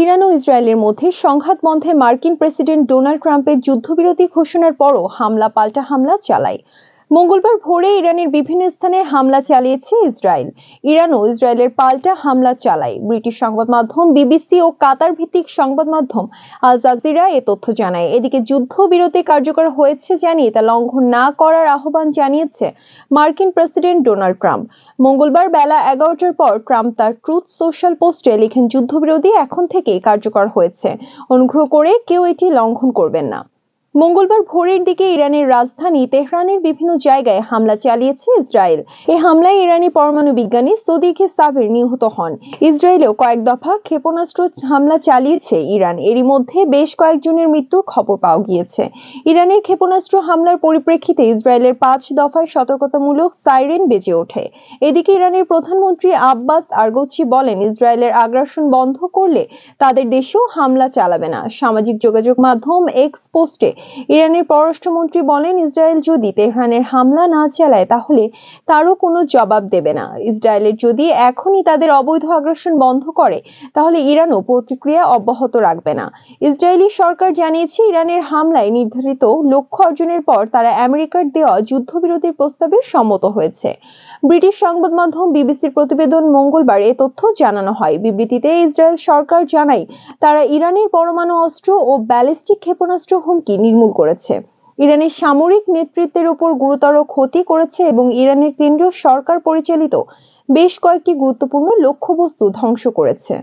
Iran ও ইসরায়েলের মধ্যে সংঘাত বন্ধে মার্কিন প্রেসিডেন্ট ডোনাল্ড ট্রাম্পের যুদ্ধবিরতি ঘোষণার পরও হামলা পাল্টা হামলা চালায়। মঙ্গলবার ভোরে ইরানের বিভিন্ন স্থানে হামলা চালিয়েছে ইসরায়েল। ইরান ও ইসরায়েলের পাল্টা হামলা চালায়। ব্রিটিশ সংবাদ মাধ্যম বিবিসি ও কাতার ভিত্তিক সংবাদ মাধ্যম আল জাজিরা এ তথ্য জানায়। এদিকে যুদ্ধবিরতি কার্যকর হয়েছে জানিয়ে তা লঙ্ঘন না করার আহ্বান জানিয়েছে মার্কিন প্রেসিডেন্ট ডোনাল্ড ট্রাম্প। মঙ্গলবার বেলা এগারোটার পর ট্রাম্প তার ট্রুথ সোশ্যাল পোস্টে লিখেন, যুদ্ধবিরতি এখন থেকেই কার্যকর হয়েছে। অনুগ্রহ করে কেউ এটি লঙ্ঘন করবেন না। মঙ্গলবার ভোরের দিকে ইরানের রাজধানী তেহরানের বিভিন্ন জায়গায় হামলা চালিয়েছে ইসরায়েল। এই হামলায় ইরানি পরমাণু বিজ্ঞানী সদিকে সাবের নিহত হন। ইসরায়েলেও কয়েক দফা ক্ষেপণাস্ত্র হামলা চালিয়েছে ইরান। এরই মধ্যে বেশ কয়েকজনের মৃত্যুর খবর পাওয়া গিয়েছে। ইরানের ক্ষেপণাস্ত্র হামলার পরিপ্রেক্ষিতে ইসরায়েলের পাঁচ দফায় সতর্কতামূলক সাইরেন বেজে ওঠে। এদিকে ইরানের প্রধানমন্ত্রী আব্বাস আরগোচি বলেন, ইসরায়েলের আগ্রাসন বন্ধ করলে তাদের দেশেও হামলা চালাবে না। সামাজিক যোগাযোগ মাধ্যম এক্স পোস্টে ইরানের পররাষ্ট্রমন্ত্রী বলেন, ইসরায়েল যদি তেহরানের হামলা না চালায়, তাহলে তারও কোনো জবাব দেবে না। ইসরায়েলের যদি এখনই তাদের অবৈধ আগ্রাসন বন্ধ করে, তাহলে ইরানও প্রতিক্রিয়া অব্যাহত রাখবে না। ইসরায়েলি সরকার জানিয়েছে, ইরানের হামলায় নির্ধারিত লক্ষ্য অর্জনের পর তারা আমেরিকার দেওয়া যুদ্ধবিরতির প্রস্তাবে সম্মত হয়েছে। ব্রিটিশ সংবাদ মাধ্যম বিবিসির প্রতিবেদন মঙ্গলবার এ তথ্য জানানো হয়। বিবৃতিতে ইসরায়েল সরকার জানায়, তারা ইরানের পরমাণু অস্ত্র ও ব্যালিস্টিক ক্ষেপণাস্ত্র হুমকি নির্মূল করেছে। ইরানের সামরিক নেতৃত্বের উপর গুরুতর ক্ষতি করেছে এবং ইরানের কেন্দ্রীয় সরকার পরিচালিত বেশ কয়েকটি গুরুত্বপূর্ণ লক্ষ্যবস্তু ধ্বংস করেছে।